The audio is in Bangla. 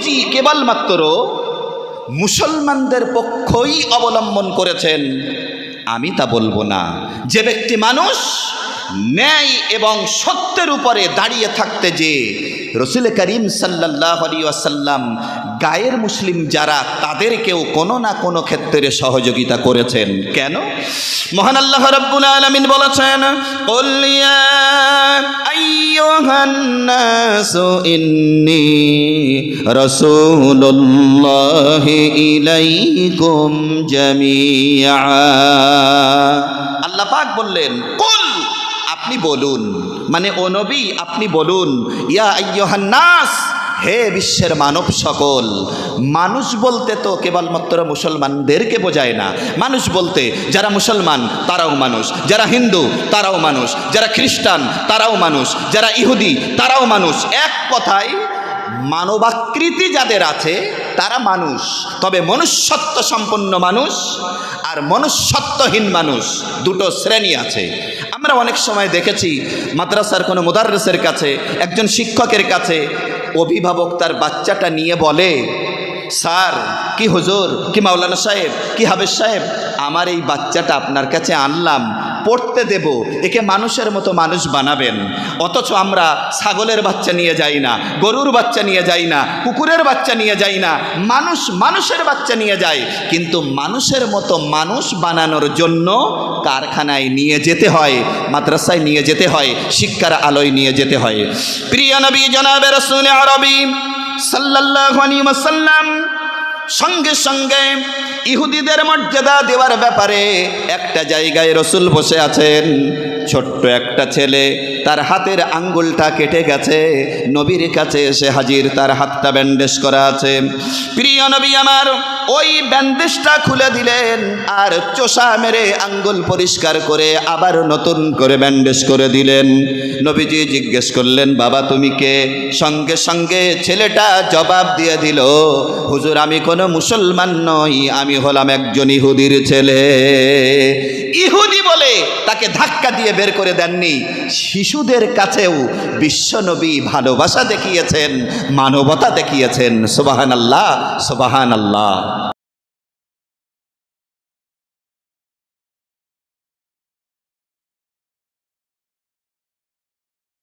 জি কেবলমাত্র মুসলমানদের পক্ষই অবলম্বন করেছেন। আমি তা বলব না। যে ব্যক্তি মানুষ ন্যায় এবং সত্যের উপরে দাঁড়িয়ে থাকতে যে রসুল করিম সাল্লাহ আসাল্লাম গায়ের মুসলিম যারা, তাদেরকেও কোনো না কোনো ক্ষেত্রে সহযোগিতা করেছেন। কেন? মহান আল্লাহ রব্বুল আলমিন বলেছেন, "কুল ইন্নী ইলাইকুম জামিআ। আল্লাহ পাক বললেন, কুল, আপনি বলুন। মানে ও নবী, আপনি বলুন। ইয়া আইয়ুহান নাস হে বিশ্বের মানব সকল, মানুষ বলতে তো কেবলমাত্র মুসলমানদেরকে বোঝায় না। মানুষ বলতে, যারা মুসলমান, তারাও মানুষ। যারা হিন্দু, তারাও মানুষ। যারা খ্রিস্টান, তারাও মানুষ। যারা ইহুদি, তারাও মানুষ। এক কথায় মানবাকৃতি যাদের আছে, তারা মানুষ। তবে মনুষ্যত্ব সম্পন্ন মানুষ আর মনুষ্যত্বহীন মানুষ দুটো শ্রেণি আছে। আমরা অনেক সময় দেখেছি, মাদ্রাসার কোনো মুদারসের কাছে, একজন শিক্ষকের কাছে অভিভাবক তার বাচ্চাটা নিয়ে বলে, স্যার, কি হুজুর, কি মাওলানা সাহেব, কি হাবেজ সাহেব, আমার এই বাচ্চাটা আপনার কাছে আনলাম। পড়তে দেব, একে মানুষের মতো মানুষ বানাবেন। অথচ আমরা ছাগলের বাচ্চা নিয়ে যাই না, গরুর বাচ্চা নিয়ে যাই না, কুকুরের বাচ্চা নিয়ে যাই না, মানুষ মানুষের বাচ্চা নিয়ে যায় কিন্তু মানুষের মতো মানুষ বানানোর জন্য কারখানায় নিয়ে যেতে হয়, মাদ্রাসায় নিয়ে যেতে হয়, শিক্ষার আলোয় নিয়ে যেতে হয়। প্রিয় নবী জনাবের সুনে আরবি আলাইহি ওয়াসাল্লাম সঙ্গে সঙ্গে ইহুদিদের মর্যাদা দেওয়ার ব্যাপারে একটা জায়গায় রসুল বসে আছেন। ছোট্ট একটা ছেলে, তার হাতের আঙ্গুলটা কেটে গেছে। নবীর কাছে এসে হাজির, তার হাতটা ব্যান্ডেজ করা আছে। প্রিয় নবী আমার, ওই ব্যান্ডেজটা খুলে দিলেন আর চোষা মেরে আঙ্গুল পরিষ্কার করে আবার নতুন করে ব্যান্ডেজ করে দিলেন। নবীজি জিজ্ঞেস করলেন, বাবা, তুমি কে? সঙ্গে সঙ্গে ছেলেটা জবাব দিয়ে দিল, হুজুর, আমি কোনো মুসলমান নই, আমি হলাম একজন ইহুদির ছেলে। ইহুদি বলে তাকে ধাক্কা দিয়ে বের করে দেননি। শিশুদের কাছেও বিশ্বনবী ভালোবাসা দেখিয়েছেন মানবতা দেখিয়েছেন। সোবাহান আল্লাহ সোবাহান আল্লাহ